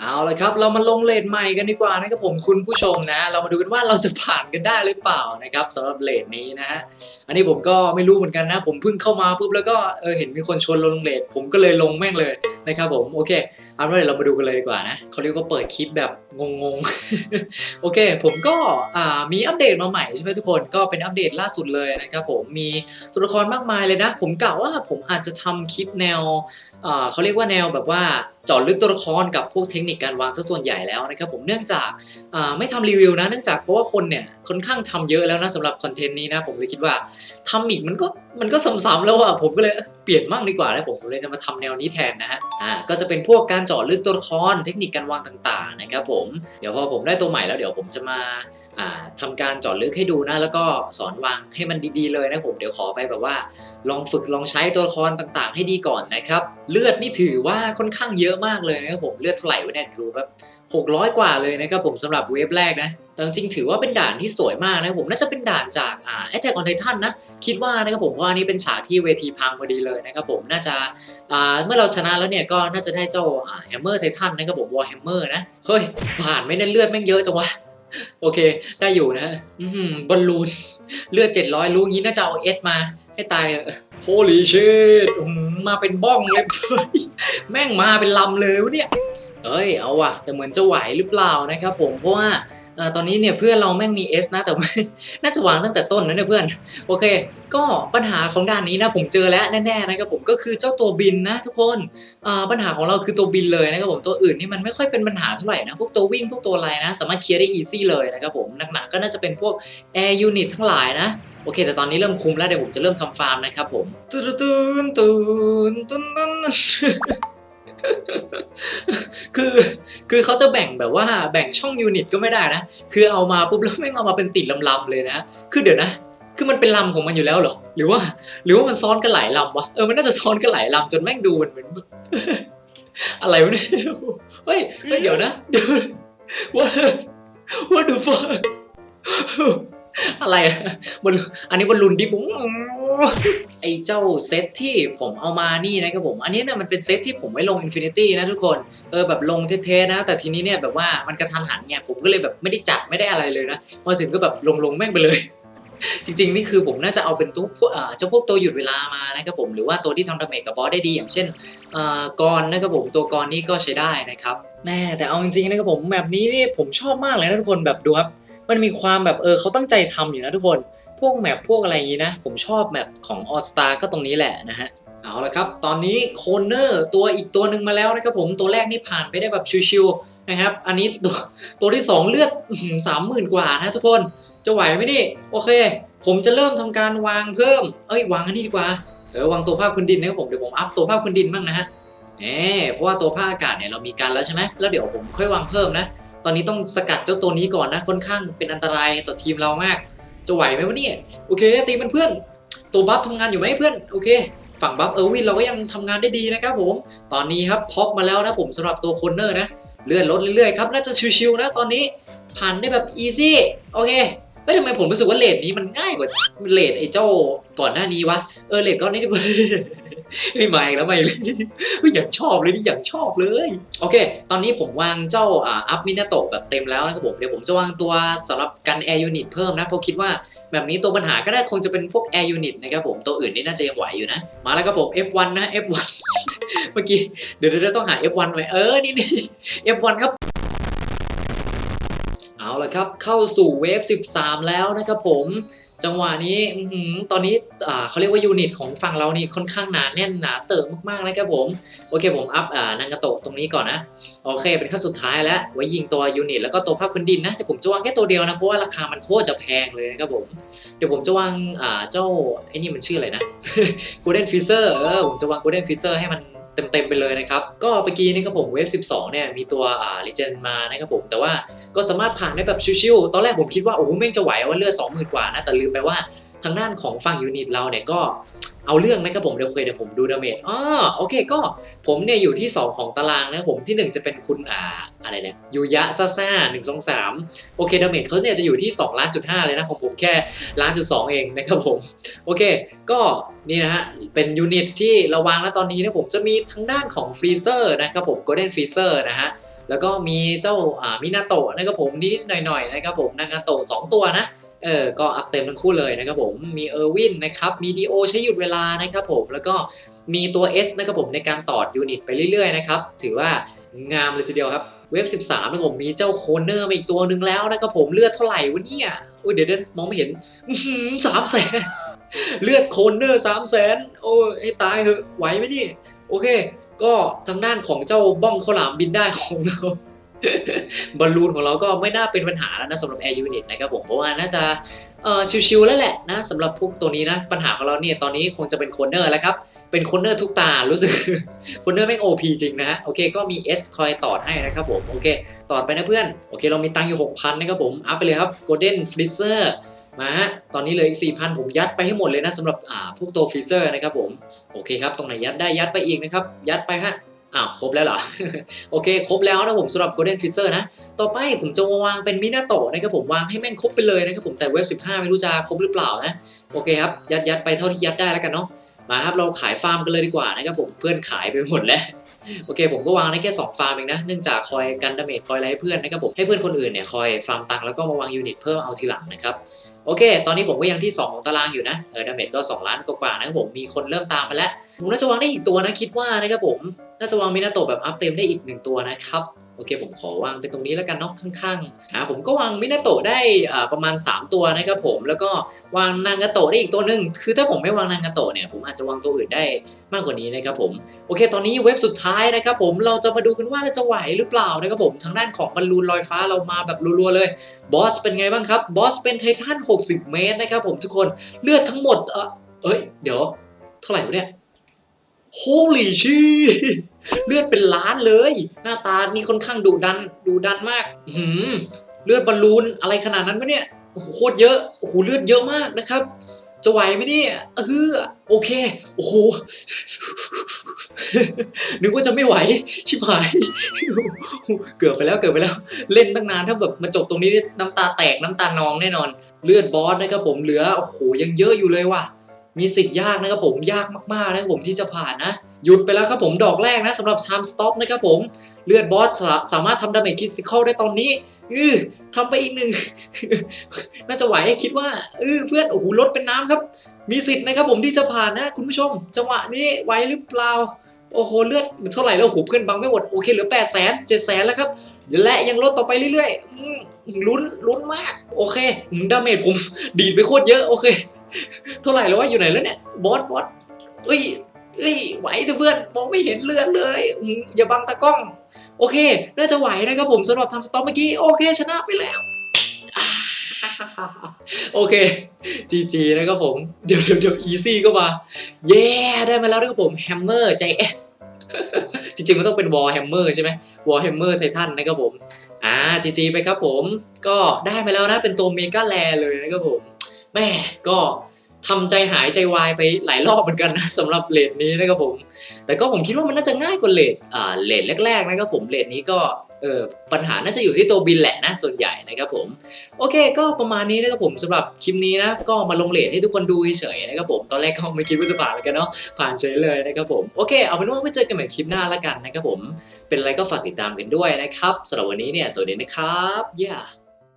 เอาละครับ เรามาลงเลทใหม่กันดีกว่านะครับผมคุณผู้ชมนะ เรามาดูกันว่าเราจะผ่านกันได้หรือเปล่านะครับสำหรับเลทนี้นะฮะอันนี้ผมก็ไม่รู้เหมือนกันนะ ผมเพิ่งเข้ามาปุ๊บแล้วก็เออเห็นมีคนชวนลงเลทผมก็เลยลงแม่งเลยนะครับผมโอเคเอาละเดี๋ยวเรามาดูกันเลยดีกว่านะเขาเรียกว่าเปิดคลิปแบบงงๆโอเค ผมก็อ่ามีอัปเดตมาใหม่ใช่ไหมทุกคนก็เป็นอัปเดตล่าสุดเลยนะครับผมมีตัวละครมากมายเลยนะ ผมกะว่าผมอาจจะทำคลิปแนวอ่าเขาเรียกว่าแนวแบบว่า เจาะลึกตัวละครกับพวกเทคนิคการวางซะส่วนใหญ่แล้วนะครับผมเนื่องจากไม่ทำรีวิวนะเนื่องจากเพราะว่าคนเนี่ยค่อนข้างทำเยอะแล้วนะสำหรับคอนเทนต์นี้นะผมเลยคิดว่าทำอีกมันก็มันก็ซ้ำๆแล้วอะผมก็เลยเปลี่ยนมั่งดีกว่าแล้วผมเลยจะมาทำแนวนี้แทนนะฮะอ่าก็จะเป็นพวกการเจาะลึกตัวละครเทคนิคการวางต่างๆนะครับผมเดี๋ยวพอผมได้ตัวใหม่แล้วเดี๋ยวผมจะมาอ่าทำการเจาะลึกให้ดูนะแล้วก็สอนวางให้มันดีๆเลยนะผมเดี๋ยวขอไปแบบว่า ลองฝึกลองใช้ตัวละครต่างๆ ให้ดีก่อนนะครับเลือดนี่ถือว่าค่อนข้างเยอะมากเลยนะครับผมเลือดเท่าไหร่วะเนี่ยดูแบบ600กว่าเลยนะครับผมสำหรับเวฟแรกนะแต่จริงถือว่าเป็นด่านที่สวยมากนะครับผมน่าจะเป็นด่านจากอ่า Attack on Titan นะคิดว่านะครับผมว่าอันนี้เป็นฉากที่เวทีพังพอดีเลยนะครับผมน่าจะอ่าเมื่อเราชนะแล้วเนี่ยก็น่าจะได้เจ้าแฮมเมอร์ไททันนะครับผมวอร์แฮมเมอร์นะเฮ้ยผ่านไม่ได้เลือดแม่งเยอะจังวะโอเค ได้อยู่นะอือหือบอลลูน เลือด 700 รู้งี้น่าจะเอาเอสมา ให้ตายเถอะ Holy shit อื้อหือ มาเป็นบ้องเลยเฮ้ยแม่งมาเป็นลำเลยวะเนี่ยเอ้ยเอาว่ะแต่เหมือนจะไหวหรือเปล่านะครับผมเพราะว่าอตอนนี้เนี่ยเพื่อนเราแม่งมี S นะแต่น่าจะวางตั้งแต่ต้นนะเนี่ยเพื่อนโอเค ก็ปัญหาของด่านนี้นะผมเจอแล้วแน่ๆนะครับผมก็คือเจ้าตัวบินนะทุกคนปัญหาของเราคือตัวบินเลยนะครับผมตัวอื่นนี่มันไม่ค่อยเป็นปัญหาเท่าไหร่นะพวกตัววิ่งพวกตัวอะไรนะ สามารถเคลียร์ได้อีซี่เลยนะครับผมหนักๆก็น่าจะเป็นพวก Air Unit ทั้งหลายนะ โอเค แต่ตอนนี้เริ่มคุมแล้วเดี๋ยวผมจะเริ่มทำฟาร์มนะครับผมตูนตูนตูนตูนตูนคือคือเขาจะแบ่งแบบว่าแบ่งช่องยูนิตก็ไม่ได้นะ คือเอามาปุ๊บแล้วแม่งเอามาเป็นติดลำๆเลยนะ คือเดี๋ยวนะคือมันเป็นลำของมันอยู่แล้วเหรอ หรือว่า หรือว่ามันซ้อนกันหลายลำวะ เออ มันน่าจะซ้อนกันหลายลำจนแม่งดูมันเหมือน อะไรวะเนี่ย เฮ้ยเฮ้ยเดี๋ยวนะ เดี๋ยว what what the fuck อ อะไรอะบอลอันนี้บอลลูนดิบุ้งไอเจ้าเซตที่ผมเอามานี่นะครับผม อันนี้เนี่ยมันเป็นเซตที่ผมไว้ลง Infinity นะทุกคน เออแบบลงเท่ๆนะ แต่ทีนี้เนี่ยแบบว่ามันกระทันหันไงผมก็เลยแบบไม่ได้จัดไม่ได้อะไรเลยนะมาถึงก็แบบลงๆแม่งไปเลยจริงๆ นี่คือผมน่าจะเอาเป็นตัวพวกเจ้าพวกตัวหยุดเวลามานะครับผมหรือว่าตัวที่ทำดาเมจกับบอสได้ดี อย่างเช่นอ่ากรนะครับผมตัวกรนี่ก็ใช้ได้นะครับแม่แต่เอาจริงๆนะครับผมแบบนี้นี่ผมชอบมากเลยนะทุกคนแบบดูครับ มันมีความแบบเออเขาตั้งใจทำอยู่นะทุกคน พวกแมปพวกอะไรอย่างนี้นะ ผมชอบแมปของ All Star ก็ตรงนี้แหละนะฮะ เอาละครับ ตอนนี้โคเนอร์ตัวอีกตัวหนึ่งมาแล้วนะครับผม ตัวแรกนี่ผ่านไปได้แบบชิวๆนะครับ อันนี้ตัวตัวที่ 2 เลือดสามหมื่นกว่านะทุกคน จะไหวไหมนี่ โอเค ผมจะเริ่มทำการวางเพิ่ม เอ้ยวางอันนี้ดีกว่า เออวางตัวภาพพื้นดินนะครับผม เดี๋ยวผมอัพตัวภาพพื้นดินบ้างนะฮะเออเพราะว่าตัวภาอากาศเนี่ยเรามีกันแล้วใช่ไหมแล้วเดี๋ยวผมค่อยวางเพิ่มนะ ตอนนี้ต้องสกัดเจ้าตัวนี้ก่อนนะค่อนข้างเป็นอันตรายต่อทีมเรามาก จะไหวไหมวะเนี่ยโอเคตีมันเพื่อน ตัวบัฟทำงานอยู่ไหมเพื่อนโอเค ฝั่งบัฟเออร์วินเราก็ยังทำงานได้ดีนะครับผมตอนนี้ครับพ็อปมาแล้วนะผมสำหรับตัวโคนเนอร์นะเลื่อนลดเรื่อยๆครับน่าจะชิวๆนะตอนนี้ผ่านได้แบบอีซี่โอเคเฮ้ยทำไมผมรู้สึกว่าเลดนี้มันง่ายกว่าเลดไอ้เจ้าก่อนหน้านี้วะ เออเลดก้อนนี้ เฮ้ยมาอีกแล้วมาอีกแล้วเฮ้ยอยางชอบเลยนี่อยางชอบเลย โอเค ตอนนี้ผมวางเจ้าอ่าอัพมินาโตะแบบเต็มแล้วนะครับผม เดี๋ยวผมจะวางตัวสำหรับกันแอร์ยูนิตเพิ่มนะเพราะคิดว่าแบบนี้ตัวปัญหาก็ได้คงจะเป็นพวกแอร์ยูนิตนะครับผม ตัวอื่นนี่น่าจะยังไหวอยู่นะ มาแล้วครับผม F1 นะ F1 เมื่อกี้เดี๋ยวเดี๋ยวต้องหา F1 ไว้เออ นี่นี่ F1 ครับเอาละครับ เข้าสู่เวฟ 13 แล้วนะครับผม จังหวะนี้ตอนนี้เขาเรียกว่ายูนิตของฝั่งเรานี่ค่อนข้างหนาแน่นหนาเติมมากๆนะครับผม โอเคผมอัพนางกระโตะตรงนี้ก่อนนะ โอเค เป็นขั้นสุดท้ายแล้ว ไว้ยิงตัวยูนิตแล้วก็ตัวภาคพื้นดินนะ เดี๋ยวผมจะวางแค่ตัวเดียวนะ เพราะว่าราคามันโคตรจะแพงเลยนะครับผม เดี๋ยวผมจะวางเจ้าไอ้นี่มันชื่ออะไรนะ Golden Freezer เออผมจะวาง Golden Freezer ให้มัน เต็มๆไปเลยนะครับ ก็เมื่อกี้นี่ครับผมเวฟ 12 เนี่ยมีตัวอ่าลิเจนมานะครับผม แต่ว่าก็สามารถผ่านได้แบบชิวๆตอนแรกผมคิดว่า โอ้โหแม่งจะไหวว่าเลือด20,000 กว่านะ แต่ลืมไปว่าทางด้านของฝั่งยูนิตเราเนี่ยก็ เอาเรื่องนะครับผมเดี๋ยวคุยเดี๋ยวผมดูดาเมจอ๋อโอเคก็ผมเนี่ยอยู่ที่ 2 ของตารางนะผมทีหนึ่1 จะเป็นคุณอ่าอะไรเนี่ยยูยะซ่าซ่าหนึ่งสองสามโอเคดาเมจเขาเนี่ยจะอยู่ที่2ล้านจุดห้าเลยนะของผมแค่ล้านจุดสองเองนะครับผมโอเคก็นี่นะฮะเป็นยูนิตที่ราวางแล้วตอนนี้นะผมจะมีทั้งด้านของฟรีเซอร์นะครับผม Golden Freezer นะฮะแล้วก็มีเจ้าอ่ามินาโตะนะครับผมนิดหน่อยๆนะครับผมนางาโตะสองตัวนะ เออก็อัพเต็มทั้งคู่เลยนะครับผมมีเออร์วินนะครับมีดีโอใช้หยุดเวลานะครับผมแล้วก็มีตัว S นะครับผมในการต่อยูนิตไปเรื่อยๆนะครับถือว่างามเลยทีเดียวครับเว็บ 13นะครับผมมีเจ้าโคเนอร์มาอีกตัวหนึ่งแล้วนะครับผมเลือดเท่าไหร่วะเนี่ยอุ้ยเดี๋ยวเดี๋ยวมองไม่เห็นสามแสนเลือดโคเนอร์สามแสนโอ้ยให้ตายเหอะไหวไหมนี่ โอเค ก็ทางด้านของเจ้าบ้องข้าวหลามบินได้ของเรา บอลลูนของเราก็ไม่น่าเป็นปัญหาแล้วนะสำหรับ Air Unit นะครับผมเพราะว่าน่าจะชิวๆแล้วแหละนะสำหรับพวกตัวนี้นะ ปัญหาของเราเนี่ยตอนนี้คงจะเป็นโคเนอร์แล้วครับ เป็นโคเนอร์ทุกตารู้สึกโคเนอร์แม่ง OP จริงนะฮะโอเคก็มี S คอยต่อให้นะครับผมโอเคต่อไปนะเพื่อนโอเคเรามีตังค์อยู่ 6,000 นะครับผมอัพไปเลยครับ Golden Freezer มาฮะตอนนี้เลยอีก 4,000 ผมยัดไปให้หมดเลยนะสำหรับพวกตัวฟรีเซอร์นะครับผมโอเคครับตรงไหนยัดได้ยัดไปอีกนะครับยัดไปฮะ อ้าวครบแล้วเหรอ โอเค ครบแล้วนะผมสำหรับ Golden Freezer นะ ต่อไปผมจะวางเป็นมินาโตะนะครับผมวางให้แม่งครบไปเลยนะครับผมแต่เว็บ 15 ไม่รู้จะครบหรือเปล่านะ โอเคครับ ยัดยัดไปเท่าที่ยัดได้แล้วกันเนาะมาครับเราขายฟาร์มกันเลยดีกว่านะครับผมเพื่อนขายไปหมดแล้วโอเคผมก็วางได้แค่ 2 ฟาร์มเองนะ เนื่องจากคอยกันดาเมจคอยอะไรให้เพื่อนนะครับผมให้เพื่อนคนอื่นเนี่ยคอยฟาร์มตังค์แล้วก็มาวางยูนิตเพิ่มเอาทีหลังนะครับโอเค ตอนนี้ผมก็ยังที่ 2 ของตารางอยู่นะเออดาเมจก็ 2 ล้านกว่าๆนะครับผมมีคนเริ่มตามมาแล้วผมน่าจะวางได้อีกตัวนะคิดว่านะครับผม น่าจะวางมินาโตะแบบอัพเต็มได้อีกหนึ่งตัวนะครับโอเคผมขอวางเป็นตรงนี้แล้วกันเนาะข้างๆอ่าผมก็วางมินาโตะได้อ่าประมาณ 3 ตัวนะครับผมแล้วก็วางนางาโตะได้อีกตัวหนึ่งคือถ้าผมไม่วางนางาโตะเนี่ยผมอาจจะวางตัวอื่นได้มากกว่านี้นะครับผมโอเค ตอนนี้เว็บสุดท้ายนะครับผมเราจะมาดูกันว่าเราจะไหวหรือเปล่านะครับผมทางด้านของบอลลูนลอยฟ้าเรามาแบบรัวๆเลยบอสเป็นไงบ้างครับบอสเป็นไททัน60 เมตรนะครับผมทุกคนเลือดทั้งหมดเออเอ้ยเดี๋ยว เท่าไหร่วะเนี่ย Holy shit เลือดเป็นล้านเลย หน้าตานี่ค่อนข้างดุดันดุดันมากหือเลือดบอลลูนอะไรขนาดนั้นวะเนี่ยโคตรเยอะโอ้โหเลือดเยอะมากนะครับ จะไหวไหมเนี่ยเออโอเคโอ้โหนึกว่าจะไม่ไหว ชิบหาย เกือบไปแล้วเกือบไปแล้ว เล่นตั้งนานถ้าแบบมาจบตรงนี้น้ำตาแตกน้ำตานองแน่นอน เลือดบอสนะครับผมเหลือโอ้โหยังเยอะอยู่เลยว่ะ มีสิทธิ์ยากนะครับผมยากมากๆนะครับผมที่จะผ่านนะ หยุดไปแล้วครับผมดอกแรกนะสำหรับ time stop นะครับผม เลือดบอสสาสามารถทำดาเมจคริสติคอลได้ตอนนี้อือทำไปอีกหนึ่ง น่าจะไหวคิดว่าเออเพื่อนโอ้โหลดเป็นน้ำครับ มีสิทธิ์นะครับผมที่จะผ่านนะ คุณผู้ชม จังหวะนี้ไหวหรือเปล่าโอ้โหเลือดเท่าไหร่แล้วโอ้โหเพื่อนบังไม่หมดโอเคเหลือ8 0 0 0 0 0 7 0 0 0แสนแล้วครับและยังลดต่อไปเรื่อยๆลุ้นลุ้นมาก โอเคดาเมจผมดีดไปโคตรเยอะโอเค เท่าไหร่แล้วว่าอยู่ไหนแล้วเนี่ยบอสบอสเอ้ยเอ้ยไหวเถอะเพื่อนมองไม่เห็นเลือดเลยอย่าบังตากล้อง โอเค น่าจะไหวนะครับผมสำหรับทำสต็อปเมื่อกี้โอเคชนะไปแล้วโอเค GG นะครับผม เดี๋ยวเดี๋ยวเดี๋ยว easy ก็มา เย้ได้มาแล้วนะครับผมแฮมเมอร์ใจแอจริงๆ มันต้องเป็นวอลแฮมเมอร์ใช่ไหมวอลแฮมเมอร์ไททันนะครับผม อ่า GG ไปครับผม ก็ได้มาแล้วนะ เป็นตัวเมกาแลเลยนะครับผม แม่ก็ทำใจหายใจวายไปหลายรอบเหมือนกันนะสำหรับเลทนี้นะครับผม แต่ก็ผมคิดว่ามันน่าจะง่ายกว่าเลทอ่าเลทแรกๆนะครับผมเลทนี้ก็เออปัญหาน่าจะอยู่ที่ตัวบินแหละนะส่วนใหญ่นะครับผม โอเค ก็ประมาณนี้นะครับผมสำหรับคลิปนี้นะก็มาลงเลทให้ทุกคนดูเฉยๆนะครับผมตอนแรกก็ไม่คิดว่าจะผ่านเหมือกันเนาะผ่านเฉยเลยนะครับผมโอเคเอาเป็นว่าไว้เจอกันใหม่คลิปหน้าละกันนะครับผมเป็นอะไรก็ฝากติดตามกันด้วยนะครับสำหรับวันนี้เนี่ยสวัสดีนะครับ yeah